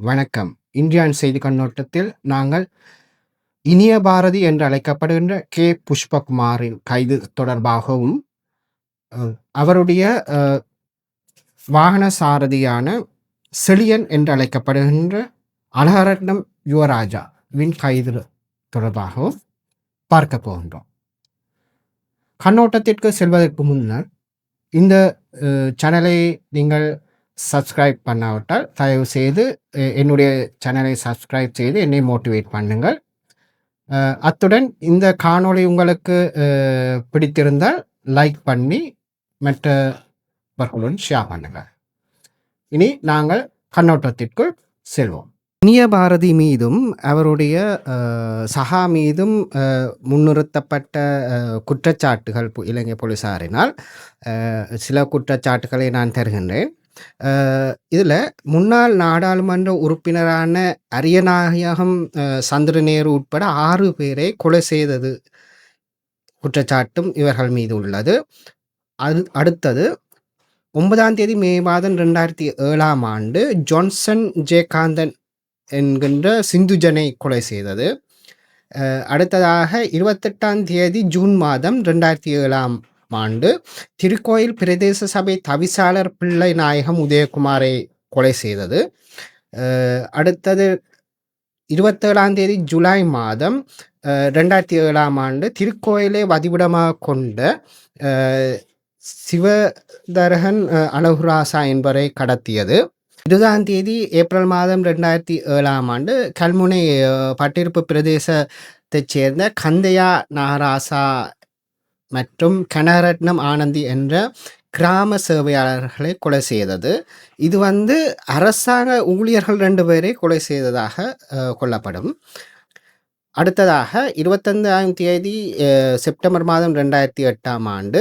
வணக்கம். இந்தியான் செய்தி கண்ணோட்டத்தில் நாங்கள் இனிய பாரதி என்று அழைக்கப்படுகின்ற கே. புஷ்பகுமாரின் கைது தொடர்பாகவும் அவருடைய வாகன சாரதியான செழியன் என்று அழைக்கப்படுகின்ற அழகரட்னம் யுவராஜா வின் கைது தொடர்பாகவும் பார்க்க போகின்றோம். கண்ணோட்டத்திற்கு செல்வதற்கு முன்னர் இந்த சேனலை நீங்கள் சப்ஸ்கிரைப் பண்ணாவிட்டால் தயவு செய்து என்னுடைய சேனலை சப்ஸ்கிரைப் செய்து என்னை மோட்டிவேட் பண்ணுங்கள். அத்துடன் இந்த காணொளி உங்களுக்கு பிடித்திருந்தால் லைக் பண்ணி மற்றவர்களுடன் ஷேர் பண்ணுங்கள். இனி நாங்கள் கண்ணோட்டத்திற்குள் செல்வோம். இனிய பாரதி மீதும் அவருடைய சகா மீதும் முன்னிறுத்தப்பட்ட குற்றச்சாட்டுகள் இலங்கை போலீசாரினால் சில குற்றச்சாட்டுகளை நான் தருகின்றேன். இதில் முன்னாள் நாடாளுமன்ற உறுப்பினரான அரியநாயகம் அஹ், சந்திரநேரு உட்பட ஆறு பேரை கொலை செய்தது குற்றச்சாட்டும் இவர்கள் மீது உள்ளது. அது அடுத்தது ஒன்பதாம் தேதி மே மாதம் ரெண்டாயிரத்தி ஏழாம் ஆண்டு ஜான்சன் ஜெயகாந்தன் என்கின்ற சிந்துஜனை கொலை செய்தது. அடுத்ததாக இருபத்தெட்டாம் தேதி ஜூன் மாதம் ரெண்டாயிரத்தி ஏழாம் ஆண்டு திருக்கோயில் பிரதேச சபை தவிசாளர் பிள்ளை நாயகம் உதயகுமாரை கொலை செய்தது. அடுத்தது இருபத்தேழாம் தேதி ஜூலை மாதம் ரெண்டாயிரத்தி ஏழாம் ஆண்டு திருக்கோயிலை வதிவிடமாக கொண்ட சிவதரகன் அழகுராசா என்பவரை கடத்தியது. இருபதாம் தேதி ஏப்ரல் மாதம் ரெண்டாயிரத்தி ஏழாம் ஆண்டு கல்முனை பட்டிருப்பு பிரதேசத்தைச் சேர்ந்த கந்தையா நாகராசா மற்றும் கனரட்னம் ஆனந்தி என்ற கிராம சேவையாளர்களை கொலை செய்தது இது வந்து அரசாங்க ஊழியர்கள் ரெண்டு பேரை கொலை செய்ததாக கொல்லப்படும் அடுத்ததாக இருபத்தஞ்சாம் தேதி செப்டம்பர் மாதம் ரெண்டாயிரத்தி எட்டாம் ஆண்டு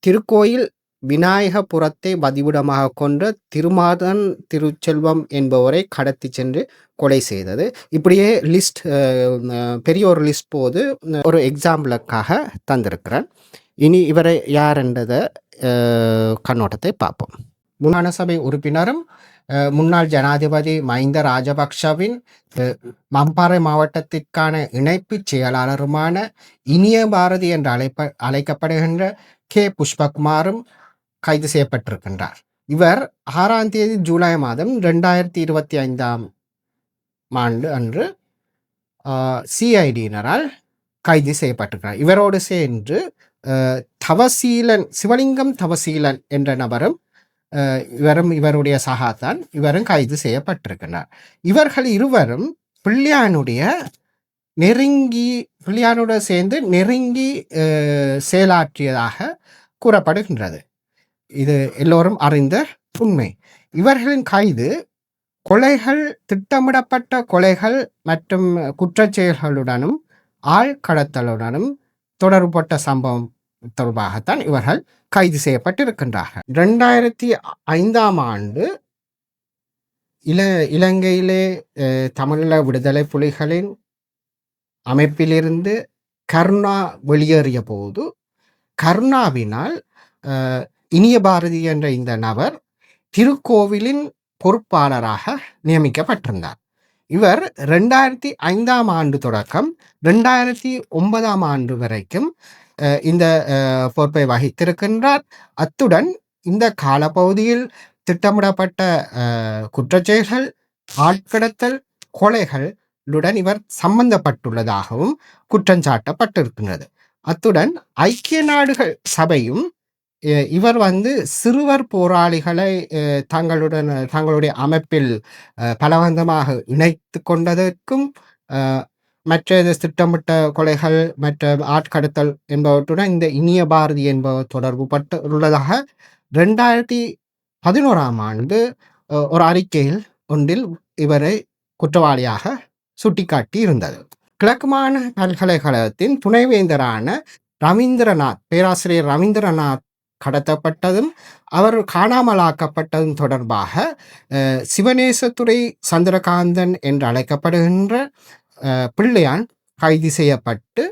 திருக்கோயில் விநாயகபுரத்தை பதிவிடமாக கொண்ட திருமாதன் திருச்செல்வம் என்பவரை கடத்தி சென்று கொலை செய்தது. இப்படியே லிஸ்ட் பெரிய ஒரு லிஸ்ட் போது ஒரு எக்ஸாம்பிளுக்காக தந்திருக்கிறேன். இனி இவரை யார் கண்ணோட்டத்தை பார்ப்போம். முன்னாள் சபை உறுப்பினரும் முன்னாள் ஜனாதிபதி மஹிந்த ராஜபக்ஷவின் மம்பாறை மாவட்டத்திற்கான இணைப்பு செயலாளருமான இனிய பாரதி என்று அழைப்ப அழைக்கப்படுகின்ற கே. புஷ்பகுமாரும் கைது செய்யப்பட்டிருக்கின்றார். இவர் ஆறாம் தேதி ஜூலை மாதம் ரெண்டாயிரத்தி இருபத்தி ஐந்தாம் ஆண்டு அன்று சிஐடியினரால் கைது செய்யப்பட்டிருக்கிறார். இவரோடு சேர்ந்து தவசீலன் சிவலிங்கம் தவசீலன் என்ற நபரும் இவரும் இவருடைய சகாத்தான் இவரும் கைது செய்யப்பட்டிருக்கிறார் இவர்கள் இருவரும் பிள்ளையானுடைய நெருங்கி பிள்ளையானோட சேர்ந்து நெருங்கி செயலாற்றியதாக கூறப்படுகின்றது. இது எல்லோரும் அறிந்த உண்மை. இவர்களின் கைது கொலைகள் திட்டமிடப்பட்ட கொலைகள் மற்றும் குற்றச் செயல்களுடனும் ஆள் கடத்தலுடனும் தொடர்பட்ட சம்பவம் தொடர்பாகத்தான் இவர்கள் கைது செய்யப்பட்டிருக்கின்றார்கள். ரெண்டாயிரத்தி ஐந்தாம் ஆண்டு இல இலங்கையிலே தமிழீழ விடுதலை புலிகளின் அமைப்பிலிருந்து கருணா வெளியேறிய போது கருணாவினால் இனிய பாரதி என்ற இந்த நபர் திருக்கோவிலின் பொறுப்பாளராக நியமிக்கப்பட்டிருந்தார். இவர் ரெண்டாயிரத்தி ஐந்தாம் ஆண்டு தொடக்கம் ரெண்டாயிரத்தி ஒன்பதாம் ஆண்டு வரைக்கும் இந்த பொறுப்பை வகித்திருக்கின்றார். அத்துடன் இந்த காலப்பகுதியில் திட்டமிடப்பட்ட குற்றச்செயல்கள் ஆட்கடத்தல் கொலைகளுடன் இவர் சம்பந்தப்பட்டுள்ளதாகவும் குற்றஞ்சாட்டப்பட்டிருக்கின்றது அத்துடன் ஐக்கிய நாடுகள் சபையும் இவர் வந்து சிறுவர் போராளிகளை தங்களுடன் தங்களுடைய அமைப்பில் பலவந்தமாக இணைத்து கொண்டதற்கும் மற்ற இது திட்டமிட்ட கொலைகள் மற்ற ஆட்கடத்தல் என்பவற்றுடன் இந்த இனிய பாரதி என்பவர் தொடர்பு பட்டு உள்ளதாக ரெண்டாயிரத்தி பதினோராம் ஆண்டு ஒரு அறிக்கையில் ஒன்றில் இவரை குற்றவாளியாக சுட்டிக்காட்டி இருந்தது கிழக்கு பல்கலைக்கழகத்தின் துணைவேந்தரான ரவீந்திரநாத் பேராசிரியர் ரவீந்திரநாத் கடத்தப்பட்டதும் அவர் காணாமலாக்கப்பட்டதும் தொடர்பாக சிவநேசத்துறை சந்திரகாந்தன் என்று அழைக்கப்படுகின்ற பிள்ளையான் கைது செய்யப்பட்டு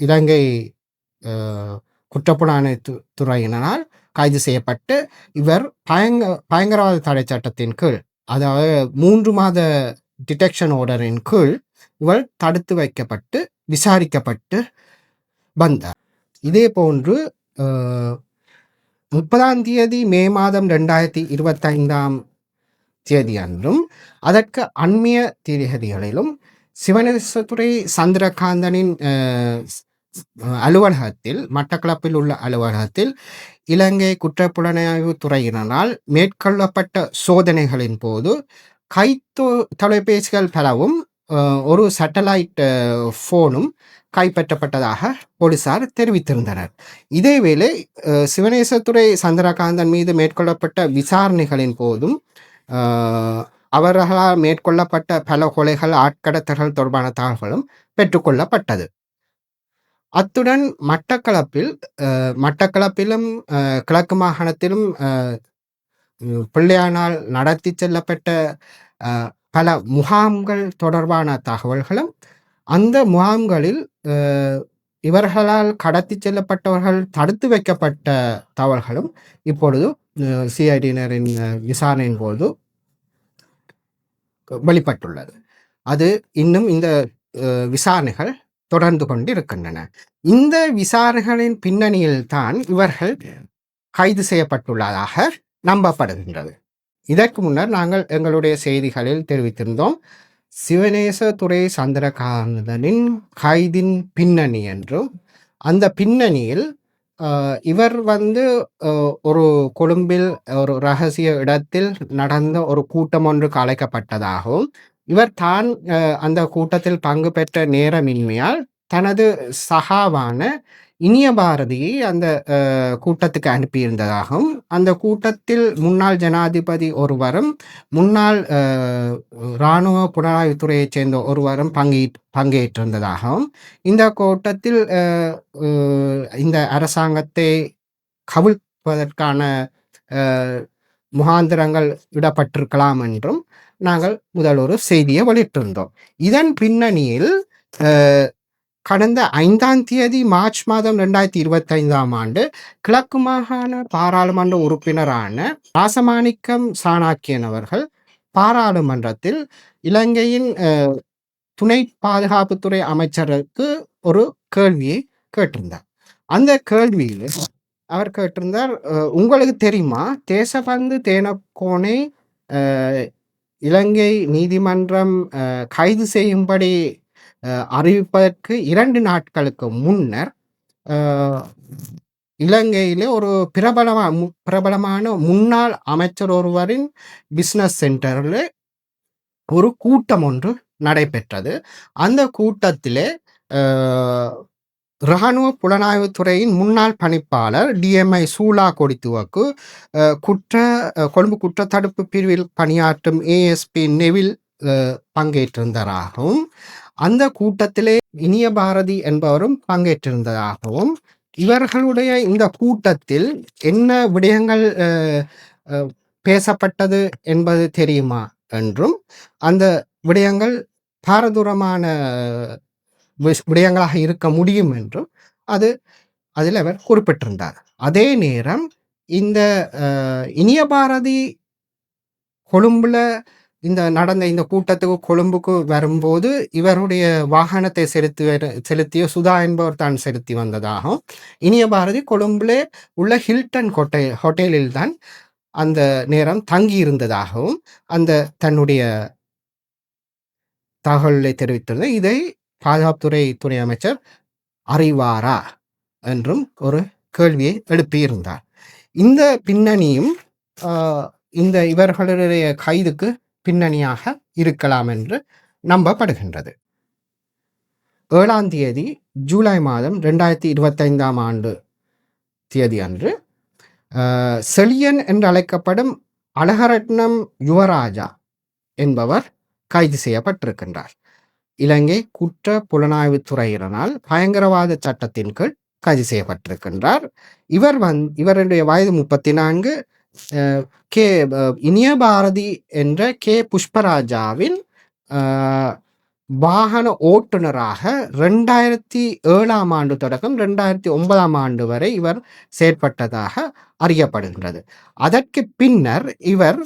இலங்கை அஹ், து- துறையினரால் கைது செய்யப்பட்டு இவர் பயங்க பயங்கரவாத தடை சட்டத்தின் கீழ் அதாவது மூன்று மாத டிடெக்ஷன் ஆர்டரின் கீழ் இவர் தடுத்து வைக்கப்பட்டு விசாரிக்கப்பட்டு வந்தார். இதே போன்று முப்பதாம் தேதி மே மாதம் ரெண்டாயிரத்தி இருபத்தைந்தாம் தேதி அன்றும் அதற்கு அண்மைய தேதிகளிலும் சிவனேசத்துறை சந்திரகாந்தனின் அலுவலகத்தில் மட்டக்களப்பில் உள்ள அலுவலகத்தில் இலங்கை குற்றப்புலனாய்வு துறையினரால் மேற்கொள்ளப்பட்ட சோதனைகளின் போது கைத்தொ தொலைபேசிகள் பலவும் ஒரு சேட்டலைட் ஃபோனும் கைப்பற்றப்பட்டதாக போலீசார் தெரிவித்திருந்தனர். இதேவேளை சிவனேசத்துறை சந்திரகாந்தன் மீது மேற்கொள்ளப்பட்ட விசாரணைகளின் போதும் அவர்களால் மேற்கொள்ளப்பட்ட பல கொலைகள் ஆட்கடத்தல்கள் தொடர்பான தகவல்களும் பெற்றுக்கொள்ளப்பட்டது. அத்துடன் மட்டக்களப்பில் மட்டக்களப்பிலும் கிழக்கு மாகாணத்திலும் பிள்ளையானால் நடத்தி செல்லப்பட்ட பல முகாம்கள் தொடர்பான தகவல்களும் அந்த முகாம்களில் இவர்களால் கடத்தி செல்லப்பட்டவர்கள் தடுத்து வைக்கப்பட்ட தகவல்களும் இப்பொழுது சிஐடியினரின் விசாரணையின் போது வெளிப்பட்டுள்ளது. அது இன்னும் இந்த விசாரணைகள் தொடர்ந்து கொண்டு இருக்கின்றன இந்த விசாரணைகளின் பின்னணியில் தான் இவர்கள் கைது செய்யப்பட்டுள்ளதாக நம்பப்படுகின்றது. இதற்கு முன்னர் நாங்கள் எங்களுடைய செய்திகளில் தெரிவித்திருந்தோம். சிவநேச துறை சந்திரகாந்தனின் கைதின் பின்னணி என்றும் அந்த பின்னணியில் இவர் வந்து ஒரு கொழும்பில் ஒரு ரகசிய இடத்தில் நடந்த ஒரு கூட்டம் ஒன்றுக்கு அழைக்கப்பட்டதாகவும் இவர் தான் அந்த கூட்டத்தில் பங்கு பெற்ற நேரமின்மையால் தனது சகாவான இனிய பாரதியை அந்த கூட்டத்துக்கு அனுப்பியிருந்ததாகவும் அந்த கூட்டத்தில் முன்னாள் ஜனாதிபதி ஒருவரும் முன்னாள் இராணுவ புலனாய்வுத்துறையைச் சேர்ந்த ஒருவரும் பங்கே பங்கேற்றிருந்ததாகவும் இந்த கூட்டத்தில் இந்த அரசாங்கத்தை கவிழ்ப்பதற்கான முகாந்திரங்கள் இடப்பட்டிருக்கலாம் என்றும் நாங்கள் முதல் ஒரு செய்தியை வெளியிட்டிருந்தோம். இதன் பின்னணியில் கடந்த ஐந்தாம் தேதி மார்ச் மாதம் ரெண்டாயிரத்தி இருபத்தைந்தாம் ஆண்டு கிழக்கு மாகாண பாராளுமன்ற உறுப்பினரான ராசமாணிக்கம் சாணாக்கியன் அவர்கள் பாராளுமன்றத்தில் இலங்கையின் துணை பாதுகாப்புத்துறை அமைச்சருக்கு ஒரு கேள்வியை கேட்டிருந்தார். அந்த கேள்வியில் அவர் கேட்டிருந்தார் உங்களுக்கு தெரியுமா? தேசபந்து தேனக்கோனை இலங்கை நீதிமன்றம் கைது செய்யும்படி அறிவிப்பதற்கு இரண்டு நாட்களுக்கு முன்னர் இலங்கையிலே ஒரு பிரபலமாக மு- பிரபலமான முன்னாள் அமைச்சர் ஒருவரின் பிஸ்னஸ் சென்டரில் ஒரு கூட்டம் ஒன்று நடைபெற்றது. அந்த கூட்டத்திலே இராணுவ புலனாய்வுத்துறையின் முன்னாள் பணிப்பாளர் டிஎம்ஐ சூலா கொடித்துவக்கு குற்ற கொழும்பு குற்றத்தடுப்பு பிரிவில் பணியாற்றும் ஏஎஸ்பி நெவில் பங்கேற்றிருந்ததாகவும் அந்த கூட்டத்திலே இனிய பாரதி என்பவரும் பங்கேற்றிருந்ததாகவும் இவர்களுடைய இந்த கூட்டத்தில் என்ன விடயங்கள் பேசப்பட்டது என்பது தெரியுமா என்றும் அந்த விடயங்கள் பாரதூரமான விடயங்களாக இருக்க முடியும் என்றும் அது அதில் அவர் குறிப்பிட்டிருந்தார். அதே நேரம் இந்த இனிய பாரதி கொழும்புல இந்த நடந்த இந்த கூட்டத்துக்கு கொழும்புக்கு வரும்போது இவருடைய வாகனத்தை செலுத்தி செலுத்திய சுதா என்பவர் தான் செலுத்தி வந்ததாகவும் இனிய பாரதி கொழும்புல உள்ள ஹில்டன் ஹோட்டே ஹோட்டலில் தான் அந்த நேரம் தங்கி இருந்ததாகவும் அந்த தன்னுடைய தகவலை தெரிவித்துள்ளது இதை பாதுகாப்புத்துறை துறை அமைச்சர் அறிவாரா என்றும் ஒரு கேள்வியை எழுப்பியிருந்தார். இந்த பின்னணியும் இந்த இவர்களுடைய கைதுக்கு பின்னணியாக இருக்கலாம் என்று நம்பப்படுகின்றது. ஏழாம் தேதி ஜூலை மாதம் ரெண்டாயிரத்தி இருபத்தைந்தாம் ஆண்டு தேதி அன்று செலியன் என்று அழைக்கப்படும் அழகரட்னம் யுவராஜா என்பவர் கைது செய்யப்பட்டிருக்கின்றார். இலங்கை குற்ற புலனாய்வுத் துறையினரால் பயங்கரவாத சட்டத்தின் கீழ் கைது செய்யப்பட்டிருக்கின்றார். இவர் வந் இவருடைய வயது முப்பத்தி நான்கு கே அஹ், இனிய பாரதி என்ற கே புஷ்பராஜாவின் ஆஹ், வாகன ஓட்டுநராக 2007ஆம் ஆண்டு தொடக்கம் 2009ஆம் ஆண்டு வரை இவர் செயற்பட்டதாக அறியப்படுகின்றது. அதற்கு பின்னர் இவர்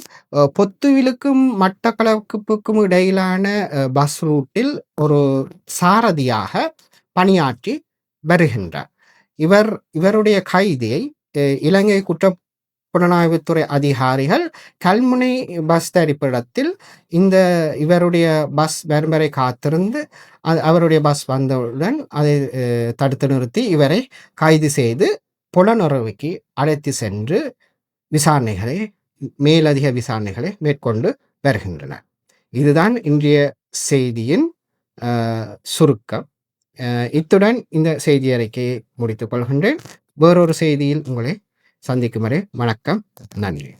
பொத்துவிலுக்கும் மட்டக்களப்புக்கும் இடையிலான பஸ் ரூட்டில் ஒரு சாரதியாக பணியாற்றி வருகின்றார். இவர் இவருடைய கைதியை இலங்கை குற்ற புலனாய்வுத்துறை அதிகாரிகள் கல்முனை பஸ் தரிப்பிடத்தில் இந்த இவருடைய பஸ் வரும் வரை காத்திருந்து அவருடைய பஸ் வந்தவுடன் அதை தடுத்து நிறுத்தி இவரை கைது செய்து புலனுறவுக்கு அழைத்து சென்று விசாரணைகளை மேலதிக விசாரணைகளை மேற்கொண்டு வருகின்றனர். இதுதான் இன்றைய செய்தியின் சுருக்கம். இத்துடன் இந்த செய்தி அறிக்கையை முடித்துக் கொள்கின்றேன். வேறொரு செய்தியில் உங்களை சந்திக்கும் வரை வணக்கம். நன்றி.